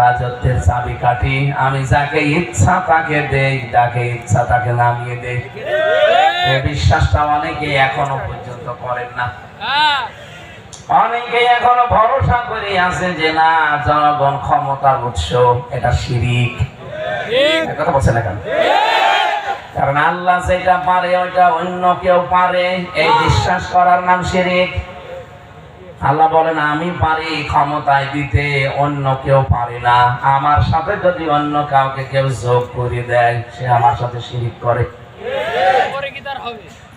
রাজত্বের চাবি কাঠি। আমি যাকে ইচ্ছা তাকে দেই, যাকে ইচ্ছা তাকে নামিয়ে দেই। বিশ্বাসটা অনেকে এখনও পর্যন্ত করেন না। অনেকে এখনও ভরসা করে আছে যে, না, জনগণ ক্ষমতার উৎস, এটা শিরিক। কথা বলছে না কেন? কারণ আল্লাহ যেটা পারে ওইটা অন্য কেউ পারে। এই বিশ্বাস করার নাম শিরিক। আল্লাহ বলেন আমি পারি ক্ষমতায় দিতে অন্য কেউ পারে না। আমার সাথে যদি অন্য কাউকে কেউ যোগ করে দেয় সে আমার সাথে শিরিক করে।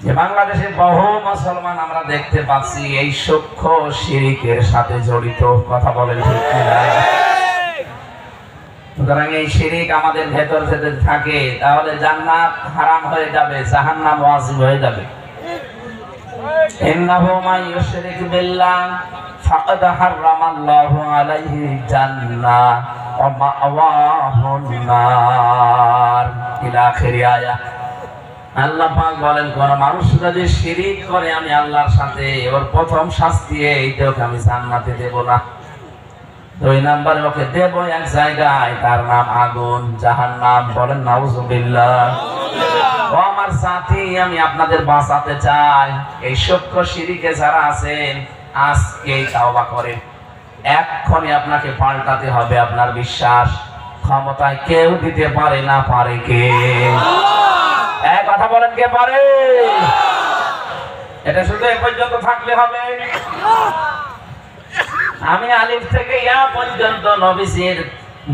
যে বাংলাদেশে বহু মুসলমান আমরা দেখতে পাচ্ছি এই সূক্ষ্ম শিরিকের সাথে জড়িত। কথা বলেন ঠিক কিনা? সুতরাং এই শিরিক আমাদের ভেতর যদি থাকে, তাহলে জান্নাত হারাম হয়ে যাবে, জাহান্নাম ওয়াজিব হয়ে যাবে। ইন্নাহু মান ইউশরিক বিল্লাহ, ফাকাদ হারামাল্লাহু আলাইহি জান্নাহ ওয়া মাওয়াহুন নার। ইলা আখির আয়াত। আল্লাহ পাক বলেন, কোন মানুষ যদি শিরিক করে, আমি আল্লাহর সাথে ওর প্রথম শাস্তি এইটা ওকে আমি জান্নাতে দেব না। দুই নাম্বারে ওকে দেব এক জায়গায়, তার নাম আগুন জাহান নাম বলেন নাউজুবিল্লাহ। ও আমার সাথী, আমি আপনাদের বাঁচাতে চাই। এই সূক্ষ্ম শিরিকে যারা আছেন, আজকেই তাওবা করেন। এক্ষণে আপনাকে পাল্টাতে হবে আপনার বিশ্বাস। ক্ষমতায় কেউ দিতে পারে না, পারে কে? এক কথা বলেন কে পারে? এটা শুধু এ পর্যন্ত থাকলে হবে। আমি আলিফ থেকে ইয়া পর্যন্ত নবীজির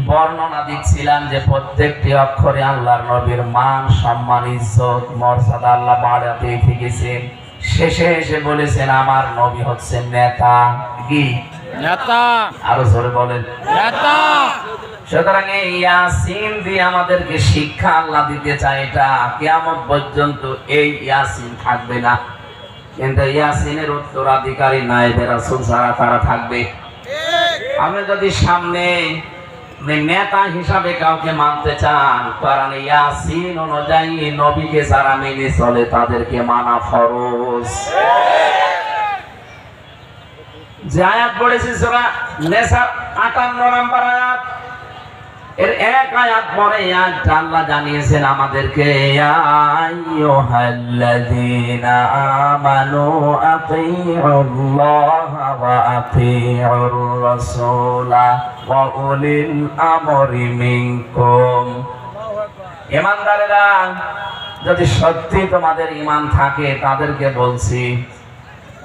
বর্ণনা দিচ্ছিলাম যে প্রত্যেকটি অক্ষরে আল্লাহর নবীর মান সম্মান ইজ্জত মর্যাদা আল্লাহ বাড়াতে থেকেছেন শেষে এসে বলেছেন আমার নবী হচ্ছেন নেতা কি? নেতা। আরও জোরে বলেন। নেতা। সুতরাং এই ইয়াসিন দিয়ে আমাদেরকে শিক্ষা আল্লাহ দিতে চায় এটা কিয়ামত পর্যন্ত এই ইয়াসিন থাকবে না। কিন্তু ইয়াসিনের উত্তরাধিকারী নাইবে রাসূল ছাড়া তারা থাকবে। আপনি যদি সামনে নেতা হিসাবে কাউকে মানতে চান, কারণ ইয়াসিন অনুযায়ী নবীকে যারা মেনে চলে তাদেরকে মানা ফরজ। যে আয়াত পড়েছি সোরা নেশা আটান্ন নম্বর আয়াত। এর এক আয়াত পরে আয়াতটা আল্লাহ জানিয়েছেন আমাদেরকে, ইয়া আইয়ুহাল্লাযীনা যদি সত্যি তোমাদের ঈমান থাকে, তাদেরকে বলছি,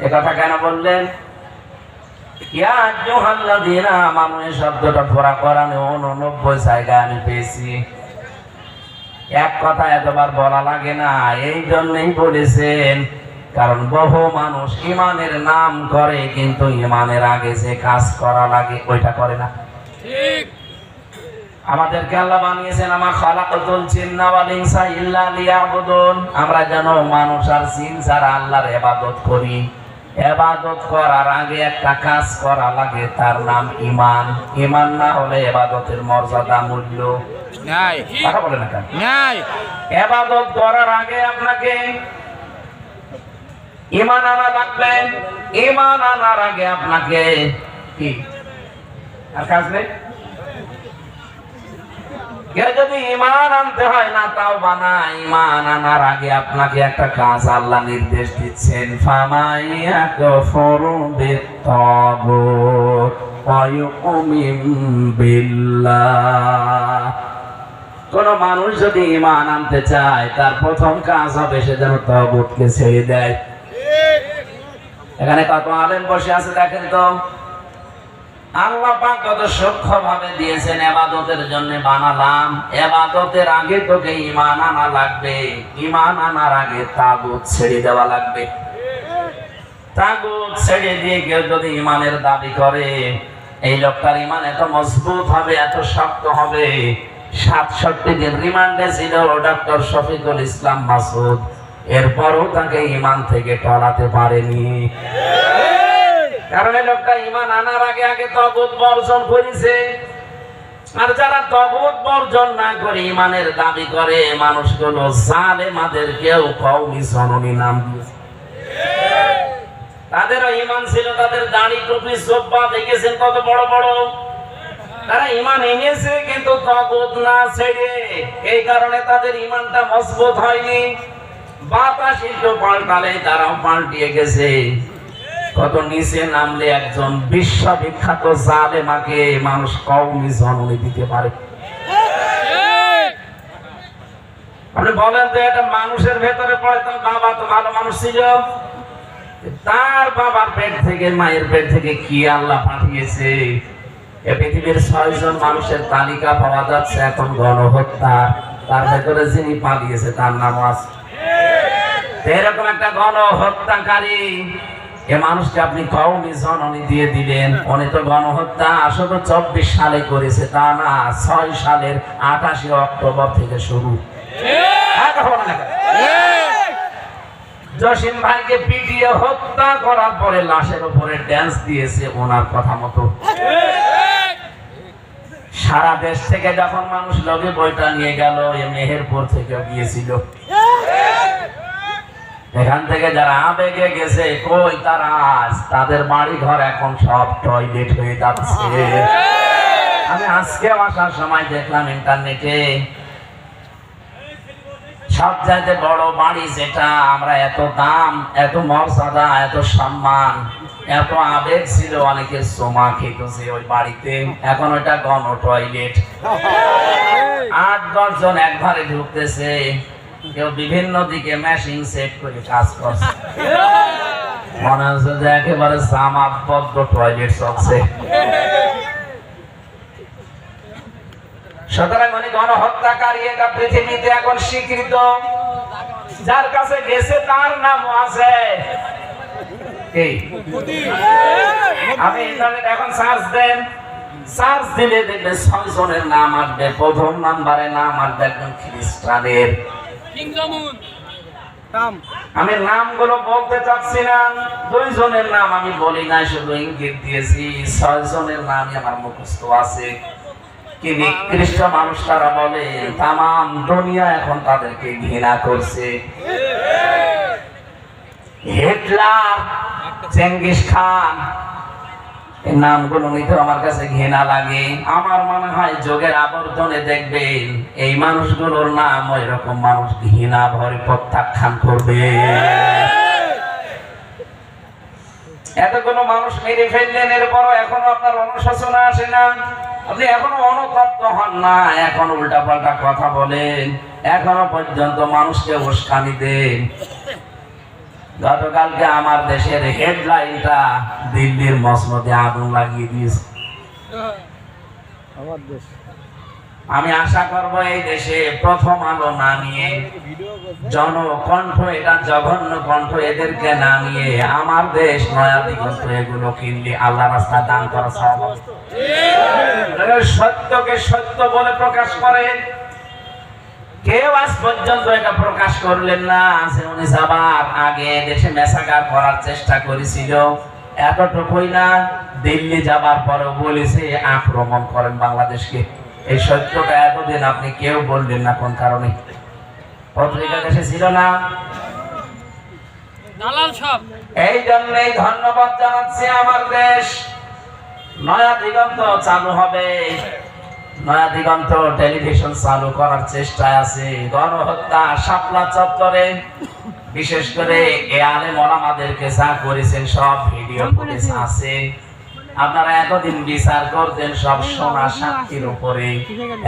এ কথা কেন বললেন? ইয়া আইয়ুহাল্লাযীনা আমানু এই শব্দটা পুরা কোরআনে 89 জায়গায় আমি পেয়েছি। এক কথা এতবার বলা লাগে না এই জন্যই বলেছেন কারণ বহু মানুষ ইমানের নাম করে কিন্তু ইমানের আগে যে কাজ করা লাগে ওইটা করে না। ঠিক। আমাদেরকে আল্লাহ বানিয়েছেন আমার খালাকাতুল জিন্না ওয়াল ইনসা ইল্লা লিয়াবুদুন। আমরা যেন মানুষ আর জিন ছাড়া আল্লাহর ইবাদত করি। ইবাদত করার আগে একটা কাজ করা লাগে তার নাম ইমান ইমান না হলে এবাদতের মর্যাদা মূল্য নাই। কথা বলে না নাই। ইবাদত করার আগে আপনাকে ইমান আনা লাগবে। ইমান আনার আগে আপনাকে কি? আর কাজ নেই? কেউ যদি ইমান আনতে হয় না, তাও বানা ইমান আনার আগে আপনাকে একটা কাজ আল্লাহ নির্দেশ দিচ্ছেন ফামাইয়া কফরু বিত্তাগুত কোন মানুষ যদি ইমান আনতে চায়, তার প্রথম কাজ হবে সে যেন তগুতকে ছেড়ে দেয়। এখানে কত আলেম বসে আছে দেখেন তো। আল্লাহ পাক কত সূক্ষ্ম ভাবে দিয়েছেন এবাদতের জন্য বানালাম। এবাদতের আগে তোকে ইমান আনা লাগবে। ইমান আনার আগে তাগুত ছেড়ে দেওয়া লাগবে। তাগুত ছেড়ে দিয়ে কেউ যদি ইমানের দাবি করে, এই লোকটার ইমান এত মজবুত হবে, এত শক্ত হবে। সাতষট্টি দিন রিমান্ডে ছিল ডক্টর শফিকুল ইসলাম মাসুদ। এরপরও তাকে ইমান থেকে টলাতে পারেনি। কারণ এই লোকটা ইমান আনার আগে আগে তবুত বর্জন করেছে। আর যারা তবুত বর্জন না করে ইমানের দাবি করে, মানুষগুলো জালেমাদের কেউ কৌমি জননী নাম দিয়েছে। ইমান ছিল, তাদের দাড়ি টুপি দেখেছেন কত বড় বড়? তারা ইমান এনেছে, কিন্তু তবুত না ছেড়ে। এই কারণে তাদের ইমানটা মজবুত হয়নি। বাতাস একটু পাল্টালে তারাও পাল্টিয়ে গেছে। কত নিচে নামলে একজন বিশ্ববিখ্যাত জালেমাকে মানুষ কৌমি জননী দিতে পারে। আপনি বলেন মানুষের ভেতরে বাবা ভালো মানুষ ছিল। তার বাবার পেট থেকে, মায়ের পেট থেকে কি আল্লাহ পাঠিয়েছে? পৃথিবীর মানুষের তালিকা পাওয়া যাচ্ছে, এখন গণহত্যা তার ভেতরে যিনি পালিয়েছে, তার নাম আছে। এরকম একটা গণহত্যাকারী এ মানুষকে আপনি কৌমি জননী দিয়ে দিলেন। উনি তো গণহত্যা আসলে চব্বিশ সালে করেছে, তা না, ছয় সালের আঠাশে অক্টোবর থেকে শুরু। হ্যাঁ? জসিম ভাইকে পিটিয়ে হত্যা করার পরে লাশের উপরে ড্যান্স দিয়েছে ওনার কথা মতো। সারা দেশ থেকে যখন মানুষ লগে বইটা নিয়ে গেল, এ মেহেরপুর থেকে গিয়েছিল। এখান থেকে যারা আবেগে গেছে কই তারা আজ? তাদের বাড়ি ঘর এখন সব টয়লেট হয়ে যাচ্ছে। আমি আজকে আসার সময় দেখলাম ইন্টারনেটে সব চাইতে বড় বাড়ি যেটা আমরা এত দাম এত মর্যাদা এত সম্মান এত আবেগ ছিল অনেকে সোমা খেতেছে ওই বাড়িতে। এখন ওইটা গণ টয়লেট আট দশ জন একবারে ঢুকতেছে। কেউ বিভিন্ন দিকে মেশিন সেট করে কাজ করছে। মনে হচ্ছে যে একেবারে জামাবদ্ধ টয়লেট চলছে। সুতরাং উনি গণহত্যাকারী, এটা পৃথিবীতে এখন স্বীকৃত। যার কাছে গেছে তার নাম আছে ইন্টারনেট এখন সার্চ দেন। সার্চ দিলে নাম আসবে, প্রথম নাম্বারে নাম আসবে একজন খ্রিস্টানের। আমি নামগুলো বলতে চাচ্ছি না। দুইজনের নাম আমি বলি না শুধু ইঙ্গিত দিয়েছি। ছয় জনের নামই আমার মুখস্থ আছে। কি নিকৃষ্ট মানুষ তারা বলে তাম দুনিয়া এখন তাদেরকে ঘৃণা করছে। হিটলার চেঙ্গিস খান নামগুলো নিতে আমার কাছে ঘৃণা লাগে। আমার মনে হয় যোগের আবর্তনে দেখবেন, এই মানুষগুলোর নাম ওই রকম মানুষ ঘৃণা ভরে প্রত্যাখ্যান করবে। মানুষ মেরে ফেললেন, এরপরও এখনও আপনার অনুশোচনা আসে না। আপনি এখনও অনুতপ্ত হন না, এখন উল্টা পাল্টা কথা বলেন। এখনও পর্যন্ত মানুষকে উস্কানি দেন। গতকালকে আমার দেশের হেডলাইনটা দিল্লির মসনদে আগুন লাগিয়ে দিয়েছে। আমি আশা করব এই দেশে প্রথম আলো নামিয়ে জনকণ্ঠ এটা জঘন্য কণ্ঠ এদেরকে নামিয়ে আমার দেশ নয়া দিগন্ত এগুলো কিনলে আল্লাহ রাস্তা দান করা সব সত্যকে সত্য বলে প্রকাশ করে কেউ আজ পর্যন্ত এটা প্রকাশ করলেন না যে উনি যাবার আগে দেশে মেসাকার করার চেষ্টা করেছিল। এতটুকুই না দিল্লি যাবার পরেও বলেছে আক্রমণ করেন বাংলাদেশকে। এই সত্যটা এতদিন আপনি কেউ বললেন না কোন কারণে। পত্রিকা দেশে ছিল না। এই জন্যই ধন্যবাদ জানাচ্ছি আমার দেশ। নয়া দিগন্ত চালু হবে। নয়া দিগন্ত টেলিভিশন চালু করার চেষ্টায় আছে। গণহত্যা শাপলা চত্বরে বিশেষ করে এ আলেম ওলামাদেরকে যা করেছেন সব ভিডিও ফুটেজ আছে। আপনারা এতদিন বিচার করতেন সব সোনা সাক্ষীর উপরে।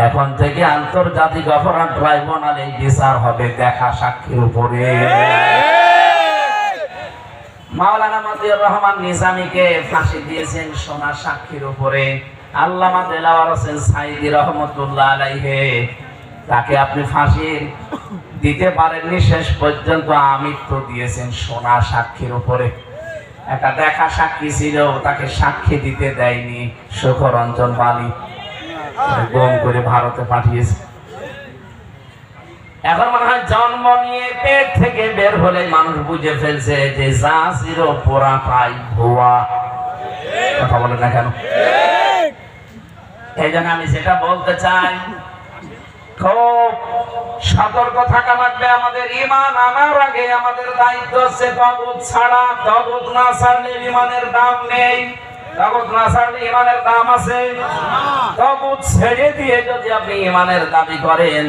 এখন থেকে আন্তর্জাতিক অপরাধ ট্রাইব্যুনাল বিচার হবে দেখা সাক্ষীর উপরে। মাওলানা মতিউর রহমান নিজামীকে ফাঁসি দিয়েছেন সোনা সাক্ষীর উপরে। আল্লামা দেলাওয়ার হোসেন সাইদি রহমতুল্লাহ আলাইহে, তাকে আপনি দিতে পারেননি, শেষ পর্যন্ত আমৃত্য দিয়েছেন সোনা সাক্ষীর উপরে। একটা দেখা সাক্ষী ছিল তাকে সাক্ষী দিতে দেয়নি সুখরঞ্জন বালি গম করে ভারতে পাঠিয়েছে। এখন মনে হয় জন্ম নিয়ে পেট থেকে বের হলে মানুষ বুঝে ফেলছে যে যা ছিল পোড়া ভুয়া। কথা বলে না কেন? এই জন্য আমি সেটা বলতে চাই, খুব সতর্ক থাকা লাগবে আমাদের ইমান আনার আগে। আমাদের দায়িত্ব হচ্ছে তগুত ছাড়া তগুত না ছাড়লে ইমানের দাম নেই। তগুত না ছাড়লে ইমানের দাম আছে? ছেড়ে দিয়ে যদি আপনি ইমানের দাবি করেন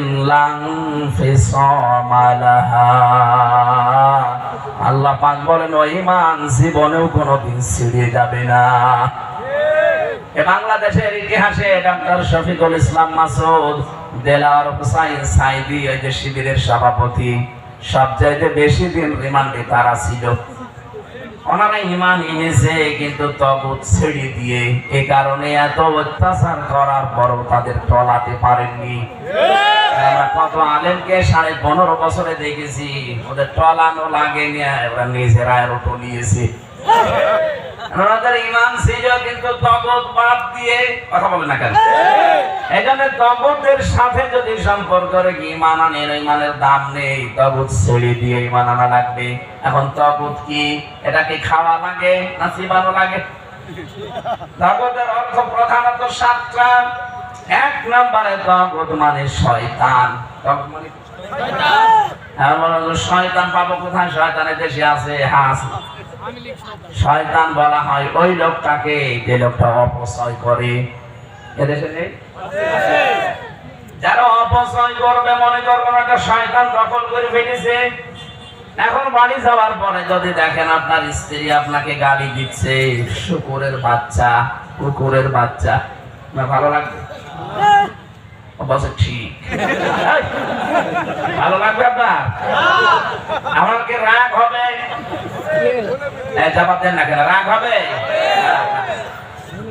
আল্লাহ পাক বলেন ইমান জীবনেও কোনোদিন ছিঁড়ে যাবে না। বাংলাদেশের ইতিহাসে ডক্টর শফিকুল ইসলাম মাসুদ সাইদি যে শিবিরের সভাপতি, সবচাইতে বেশি দিন রিমান্ডে তারা ছিল। ওনারা ইমান এনেছে কিন্তু তবুত ছেড়ে দিয়ে এ কারণে এত অত্যাচার করার পরও তাদের টলাতে পারেননি। আমরা কত আলেমকে সাড়ে পনেরো বছরে দেখেছি ওদের টলানো লাগেনি ওরা নিজেরা টলিয়েছে ওনাদের ইমান ছিল কিন্তু তবত বাদ দিয়ে কথা বলে না কেন? এই জন্য তবতের সাথে যদি সম্পর্ক রেখে ইমান আনেন ইমানের দাম নেই। তবত ছেড়ে দিয়ে ইমান আনা লাগবে। এখন তবত কি? এটা কি খাওয়া লাগে না চিবানো লাগে? তবতের অর্থ প্রধানত সাতটা। এক নম্বরে তবত মানে শয়তান। তবত মানে? হ্যাঁ, শয়তান পাবো কোথায়? শয়তানের দেশে আছে হ্যাঁ আছে। শয়তান বলা হয়, ওই লোকটাকে, যে লোকটা অপচয় করে। যারা অপচয় করবে, মনে করবেন একটা শয়তান দখল করে ফেলেছে। এখন বাড়ি যাওয়ার পরে যদি দেখেন আপনার স্ত্রী আপনাকে গালি দিচ্ছে, শুকুরের বাচ্চা, কুকুরের বাচ্চা ভালো লাগবে? অবশ্য ঠিক ভালো লাগবে আপনার? আমাকে রাগ হবে? জবাব দেন না কেন, রাগ হবে?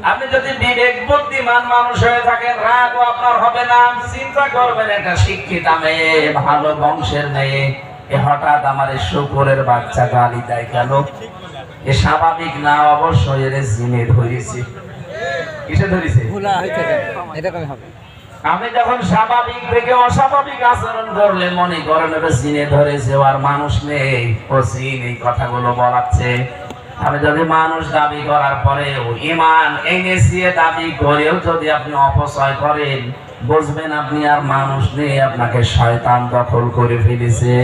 আপনি যদি বিবেক বুদ্ধিমান মানুষ হয়ে থাকেন, রাগও আপনার হবে না। চিন্তা করবেন, একটা শিক্ষিত মেয়ে, ভালো বংশের মেয়ে, এ হঠাৎ আমার এই শুকুরের বাচ্চা গালি দেয় কেন? এ স্বাভাবিক না? অবশ্যই এর জিনে ধরেছি। কিসে ধরেছে? এরকমই হবে। আপনি যখন স্বাভাবিক থেকে অস্বাভাবিক আচরণ করলে মনে করেন ওটা জিনে ধরেছে আর মানুষ নেই। ও জিন, এই কথাগুলো বলাচ্ছে। আমি যদি মানুষ দাবি করার পরে ও ইমান এনেছি, দাবি করেও যদি আপনি অপচয় করেন, বুঝবেন আপনি আর মানুষ নেই, আপনাকে শয়তান দখল করে ফেলেছে।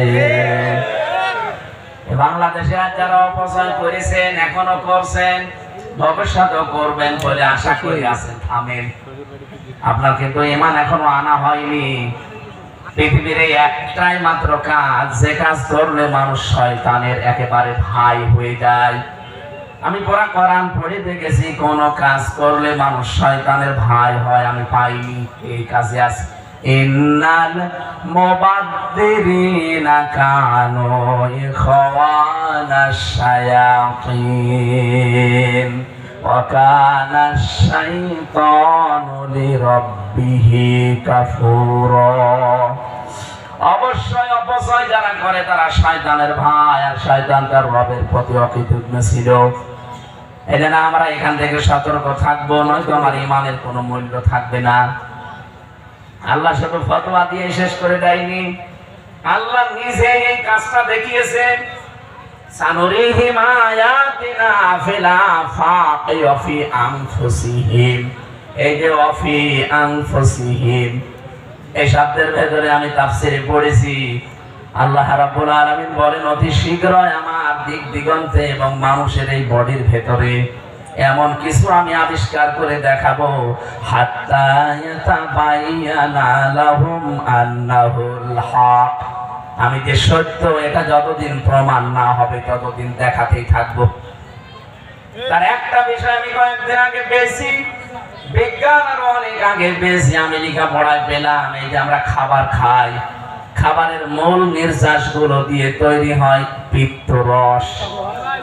বাংলাদেশে যারা অপচয় করেছেন, এখনও করছেন, ভবিষ্যতেও করবেন বলে আশা করি আছেন। থামেন আপনার কিন্তু ইমান এখনও আনা হয়নি। পৃথিবীর এই একটাই মাত্র কাজ, যে কাজ করলে মানুষ শয়তানের একেবারে ভাই হয়ে যায়। আমি পড়া কোরআন পড়ে দেখেছি, কোন কাজ করলে মানুষ শয়তানের ভাই হয়, আমি পাইনি। এই কাজে আছে। ইন্নাল মুবাদ্দিরিনা কানু ইখওয়ানাশ শায়াতিন وكان الشيطان لربه كفورا অবশ্যই অপচয় যারা করে তারা শয়তানের ভাই আর শয়তান তার রবের প্রতি অকৃতজ্ঞ ছিল এই জন্য আমরা এখান থেকে সতর্ক থাকবো নয়তো আমার ইমানের কোনো মূল্য থাকবে না আল্লাহ শুধু ফতোয়া দিয়ে শেষ করে দেয়নি। আল্লাহ নিজে এই কাজটা দেখিয়েছেন। এই শব্দের ভেতরে আমি তাফসিরে পড়েছি। আল্লাহ বলেন, অতি শীঘ্রই আমার দিক দিগন্তে এবং মানুষের এই বডির ভেতরে এমন কিছু আমি আবিষ্কার করে দেখাবো। আমি যে সত্য, এটা যতদিন প্রমাণ না হবে, ততদিন দেখাতেই থাকব। তার একটা বিষয় আমি কয়েকদিন আগে পেয়েছি। বিজ্ঞান আরও অনেক আগে পেয়েছি। আমি লেখাপড়ায় পেলাম, এই যে আমরা খাবার খাই। খাবারের মূল নির্যাসগুলো দিয়ে তৈরি হয় পিত্ত রস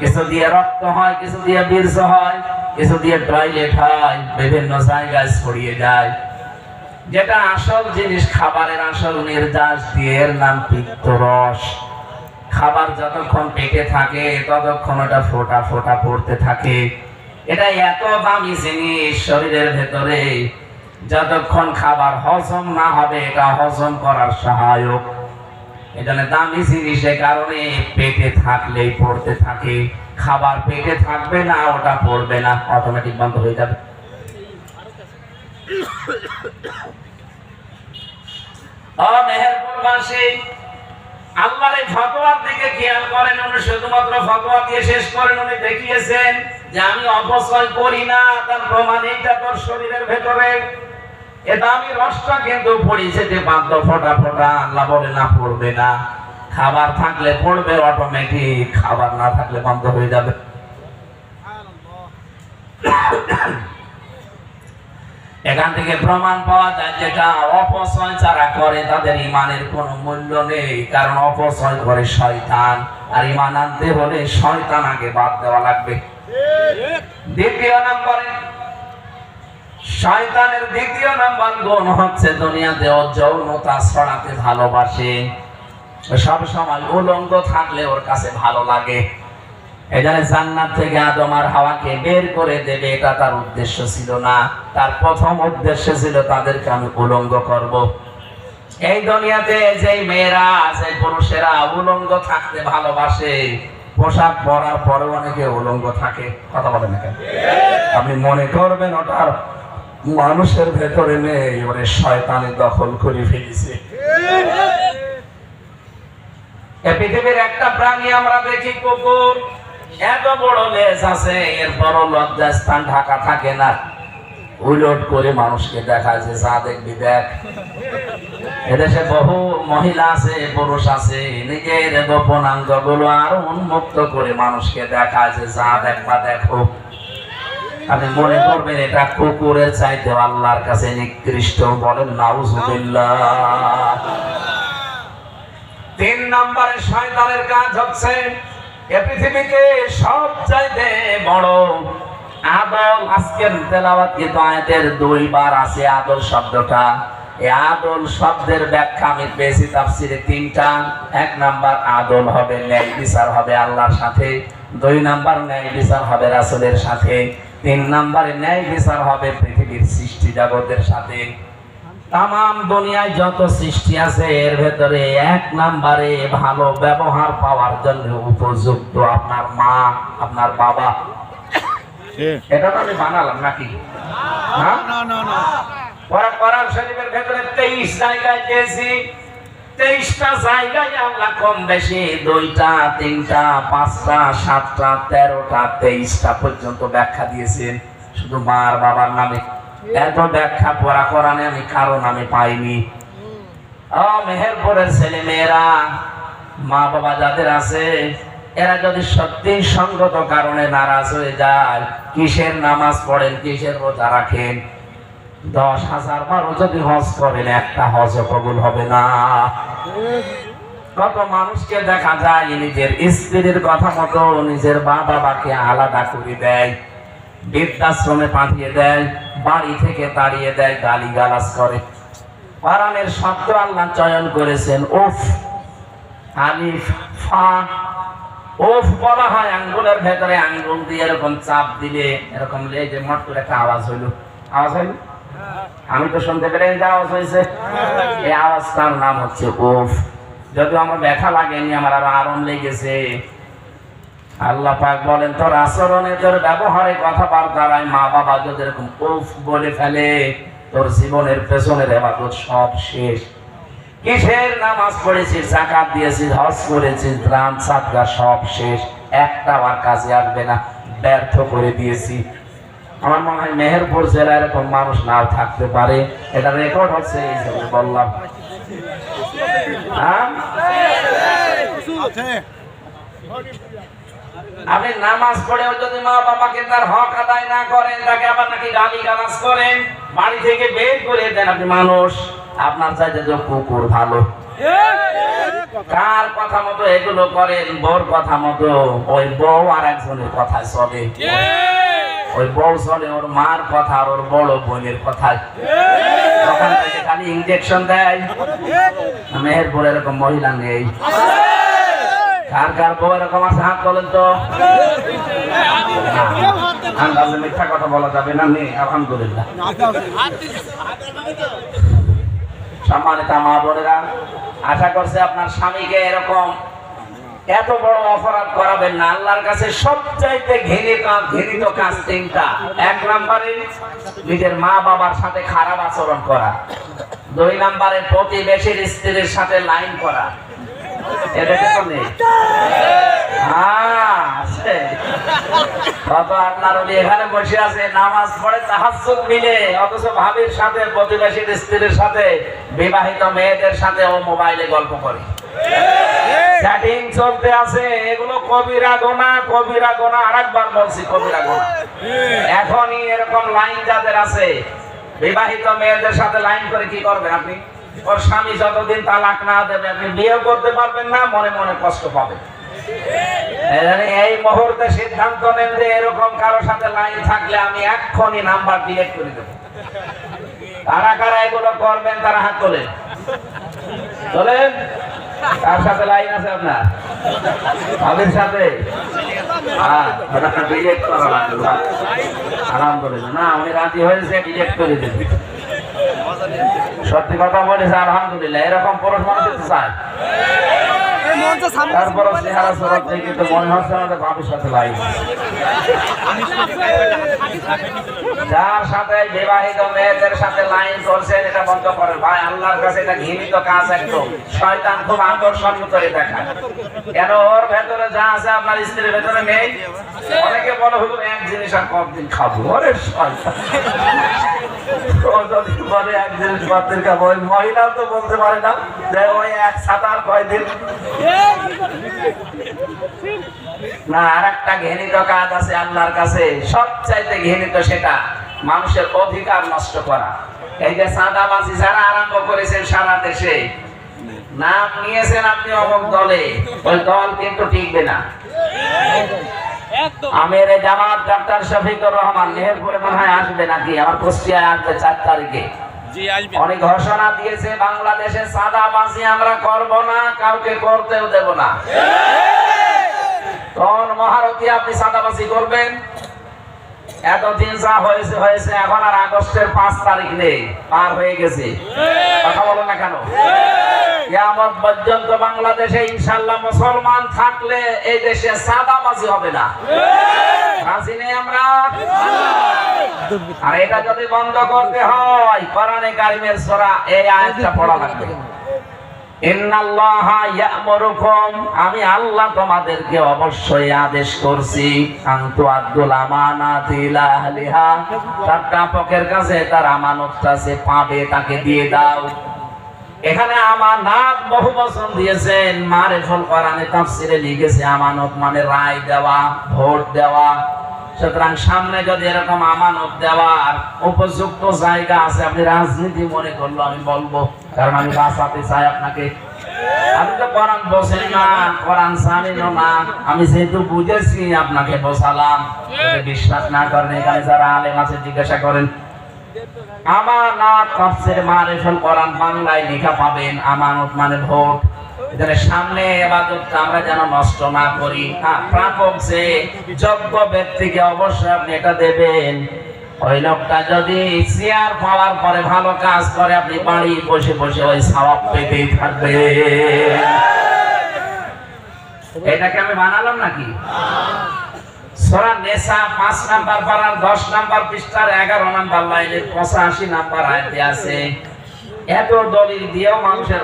কিছু দিয়ে রক্ত হয়, কিছু দিয়ে বীর্য হয়, কিছু দিয়ে টয়লেট হয়, বিভিন্ন জায়গায় ছড়িয়ে যায়। যেটা আসল জিনিস, খাবারের আসল নির্যাস দিয়ে এর নাম পিত্ত রস খাবার যতক্ষণ পেটে থাকে, ততক্ষণ ওটা ফোটা ফোটা পড়তে থাকে। এটা এত দামি জিনিস শরীরের ভেতরে, যতক্ষণ খাবার হজম না হবে, এটা হজম করার সহায়ক। এখানে দামি জিনিস এ কারণে পেটে থাকলে পড়তে থাকে। খাবার পেটে থাকবে না, ওটা পড়বে না অটোমেটিক বন্ধ হয়ে যাবে। আমি অপচয় করি না, তার প্রমাণ এইটা তোর শরীরের ভেতরে। এটা আমি রসটা কিন্তু পড়িছে যে বাদ্য ফোটা ফোটা। আল্লাহ বলে না পড়বে না। খাবার থাকলে পড়বে অটোমেটিক খাবার না থাকলে বন্ধ হয়ে যাবে। এখান থেকে প্রমাণ পাওয়া যায় যেটা অপচয় যারা করে তাদের ইমানের কোনো মূল্য নেই। কারণ অপচয় করে শয়তান। আর ইমান আনতে হলে শয়তান আগে বাদ দেওয়া লাগবে। দ্বিতীয় নম্বরে শয়তানের দ্বিতীয় নাম্বার গুণ হচ্ছে দুনিয়াতে ও যৌনতা ছড়াতে ভালোবাসে। সব সময় উলঙ্গ থাকলে ওর কাছে ভালো লাগে। এখানে জান্নাত থেকে আদম আর হাওয়াকে বের করে দেবে, এটা তার উদ্দেশ্য ছিল না। তার প্রথম উদ্দেশ্য ছিল তাদেরকে আমি উলঙ্গ করব। এই দুনিয়াতে যে মেয়েরা যে পুরুষেরা উলঙ্গ থাকতে ভালোবাসে, পোশাক পরার পরে অনেকে উলঙ্গ থাকে। কথা বলেন আপনি মনে করবেন ওটার মানুষের ভেতরে নেই, ওরে শয়তানে দখল করে ফেলেছে। পৃথিবীর একটা প্রাণী আমরা দেখি কুকুর। এত বড় লেজ আছে এরপরও লজ্জাস্থান ঢাকা থাকে না। উলট করে মানুষকে দেখায় যে, যা দেখবি, দেখ। এদেশে বহু মহিলা আছে, পুরুষ আছে, নিজের গোপনাঙ্গগুলো আরও উন্মুক্ত করে মানুষকে দেখায় যে, যা দেখবা, দেখো। আপনি মনে করবেন এটা কুকুরের চাইতে আল্লাহর কাছে নিকৃষ্ট। বলেন তিন নম্বরে শয়তানের কাজ হচ্ছে, এ পৃথিবীতে সব চাইতে বড় আদল আজকের তেলাওয়াত কিন্তু আয়াতের দুইবার আছে আদল শব্দটা। আদল শব্দের ব্যাখ্যা আমি পেয়েছি তাফসিরে তিনটা। এক নাম্বার আদল হবে ন্যায় বিচার হবে আল্লাহর সাথে, দুই নাম্বার ন্যায় বিচার হবে রাসূলের সাথে। তিন নাম্বারে ন্যায় বিচার হবে পৃথিবীর সৃষ্টি জগতের সাথে। তাম দুনিয়ায় যত সৃষ্টি আছে এর ভেতরে এক নাম্বারে ভালো ব্যবহার পাওয়ার জন্য উপযুক্ত আপনার মা আপনার বাবা। এটা তো আমি বানালাম নাকি? হ্যাঁ? ওরা কোরআন শরীফের ভেতরে তেইশ জায়গায় পেয়েছি তেইশটা জায়গায় আল্লাহ কম বেশি দুইটা, তিনটা, পাঁচটা, সাতটা, তেরোটা, তেইশটা পর্যন্ত ব্যাখ্যা দিয়েছেন। শুধু মার বাবার নামে। এত ব্যাখ্যা পড়া কোরআনে আমি কারও নামে পাইনি। মেহেরপুরের ছেলে মেয়েরা মা বাবা যাদের আছে, এরা যদি সত্যি সঙ্গত কারণে নারাজ হয়ে যায়, কিসের নামাজ পড়েন, কিসের রোজা রাখেন? দশ হাজার বারো যদি হজ করেন, একটা হজ কবুল হবে না। কত মানুষকে দেখা যায়, নিজের স্ত্রীর কথা মতো নিজের মা বাবাকে আলাদা করে দেয়, বৃদ্ধাশ্রমে পাঠিয়ে দেয়, বাড়ি থেকে তাড়িয়ে দেয় গালি গালাজ করে। কোরআনের শব্দ আল্লাহ চয়ন করেছেন, উফ, আলিফ, ফা, উফ বলা হয় আঙ্গুলের ভেতরে আঙ্গুল দিয়ে এরকম চাপ দিলে, এরকম লেগে মট করে একটা আওয়াজ হইল। আওয়াজ হইল? আমি তো শুনতে পেরে যে আওয়াজ হয়েছে। এই আওয়াজটার নাম হচ্ছে উফ। যদিও আমার ব্যথা লাগেনি, আমার আরও আরাম লেগেছে। আল্লাহ পাক বলেন, তোর আচরণে, তোর ব্যবহারে কথাবার্তারায় মা বাবা যদি এরকম উফ বলে ফেলে, তোর জীবনের পেছনের এবাদত সব শেষ। কিসের নামাজ পড়েছিস, জাকাত দিয়েছিস, হজ করেছিস দান সাদগা সব শেষ। একটা আর কাজে আসবে না। ব্যর্থ করে দিয়েছি। আমার মনে হয় মেহেরপুর জেলায় এরকম মানুষ নাও থাকতে পারে। এটা রেকর্ড হচ্ছে এই জন্য বললাম। হ্যাঁ? আপনি নামাজ পড়েও যদি মা বাবাকে তার হক আদায় না করেন, তাকে আবার নাকি গালি গালাজ করেন, বাড়ি থেকে বের করে দেন আপনি মানুষ, আপনার চাইতে যে কুকুর ভালো। কার কথা মতো এগুলো করেন, বউর কথা মতো, ওই বউ আর একজনের কথা চলে। ওই বউ চলে ওর মার কথা আর ওর বড় বোনের কথা। থেকে খালি ইঞ্জেকশন দেয়। মেয়ের মেহেরপুর এরকম মহিলা নেই। কার কার বউ এরকম আছে? হাত বলেন তো। মিথ্যা কথা বলা যাবে না, নেই, আলহামদুলিল্লাহ। সম্মানিত মা বোনেরা, আশা করছে আপনার স্বামীকে এরকম এত বড় অপরাধ করাবেন না। আল্লাহর কাছে সবচাইতে ঘৃণিত ঘৃণিত কাজ তিনটা। এক নম্বরে নিজের মা বাবার সাথে খারাপ আচরণ করা। দুই নাম্বারে প্রতিবেশীর স্ত্রীর সাথে লাইন করা। এখানে বসে আছে, নামাজ পড়ে মিলে অথচ ভাবির সাথে, প্রতিবেশীর স্ত্রীর সাথে, বিবাহিত মেয়েদের সাথে ও মোবাইলে গল্প করে। চ্যাটিং চলতে আছে, এগুলো কবিরা গোনা কবিরা গোনা, আরেকবার বলছি কবিরা গোনা। এখনই এরকম লাইন যাদের আছে, বিবাহিত মেয়েদের সাথে লাইন করে কি করবেন আপনি? ওর স্বামী যতদিন তালাক না দেবে, আপনি বিয়ে করতে পারবেন না, মনে মনে কষ্ট পাবেন এই মুহূর্তে সিদ্ধান্ত নেন যে এরকম কারোর সাথে লাইন থাকলে আমি এক্ষুনি নাম্বার ডিলিট করে দেবো। কারা কারা এগুলো করবেন, তারা হাত তোলেন। তোলেন? কার সাথে লাইন আছে আপনার? সাথে? ওটা করা না হয়েছে সত্যি কথা বলেছে, আলহামদুলিল্লাহ। এরকম পুরুষ মানুষ চায়। তারপর চেহারা সুরত দেখে তো মনে হচ্ছে আমাদের বাবুর সাথে লাইন যার সাথে বিবাহিত মেয়েদের সাথে লাইন করছেন এটা বন্ধ করেন। ভাই আল্লাহর কাছে এটা ঘৃণিত কাজ একদম। শয়তান খুব আকর্ষণ করে দেখায়। কেন ওর ভেতরে যা আছে আপনার স্ত্রীর ভেতরে নেই? অনেকে বলে এক জিনিস আর কতদিন খাব? ওরে শয়তান। ও যদি বলে এক জিনিস কতদিন খাব? ওই মহিলাও তো বলতে পারে না যে ওই এক সাঁতার কয়দিন না আর একটা ঘৃণিত কাজ আছে আল্লাহর কাছে। সবচাইতে ঘৃণিত সেটা মানুষের অধিকার নষ্ট করা। এই যে সাদাবাজি যারা আরম্ভ করেছেন সারা দেশে নাম নিয়েছেন আপনি অমুক দলে ওই দল কিন্তু টিকবে না। আমের জামাত ডাক্তার শফিকুর রহমান মেহেরপুরে মনে হয় আসবে নাকি? আমার কুষ্টিয়ায় আসবে চার তারিখে। অনেক ঘোষণা দিয়েছে বাংলাদেশে সাদাবাজি আমরা করব না কাউকে করতেও দেব না। তখন মহারথী আপনি সাদাবাজি করবেন? এতদিন যা হয়েছে হয়েছে এখন আর আগস্টের পাঁচ তারিখ নেই পার হয়ে গেছে। কথা বলো না কেন? কিয়ামত পর্যন্ত বাংলাদেশে ইনশাল্লাহ মুসলমান থাকলে এই দেশে সাদাবাজি হবে না। রাজি নেই আমরা? আর এটা যদি বন্ধ করতে হয় কোরআনে কারিমের সূরা এই আয়াতটা পড়া লাগবে। আমি আল্লাহ তোমাদেরকে অবশ্যই আদেশ করছি। তার প্রাপকের কাছে তার আমানতটা সে পাবে, তাকে দিয়ে দাও। এখানে আমানত বহু বচন দিয়েছেন। মারেফুল কোরআনে তাফসিরে লিখেছে, আমানত মানে রায় দেওয়া, ভোট দেওয়া। সুতরাং সামনে যদি এরকম আমানত দেওয়ার উপযুক্ত জায়গা আছে, আপনি রাজনীতি মনে করল, আমি বলব, কারণ আমি বাঁচাতে চাই আপনাকে। আমি যেহেতু বুঝেছি আপনাকে বসালাম যদি বিশ্বাস না করেন, এখানে যারা আলেম আছে, জিজ্ঞাসা করেন। আমানত বাংলায় লেখা পাবেন, আমানত মানে ভোট। সামনে এবাদতটা আমরা যেন নষ্ট না করি। হ্যাঁ প্রাপক যে যোগ্য ব্যক্তিকে অবশ্যই আপনি এটা দেবেন। ওই লোকটা যদি চেয়ার পাওয়ার পরে ভালো কাজ করে, আপনি বাড়ি বসে বসে ওই সওয়াব পেতেই থাকবে। এটাকে আমি বানালাম নাকি? 5 নাম্বার পারার 10 নাম্বার পৃষ্ঠার 11 নাম্বার লাইনে 85 নাম্বার আয়াতে আছে, এত দলিল দিয়েও মানুষের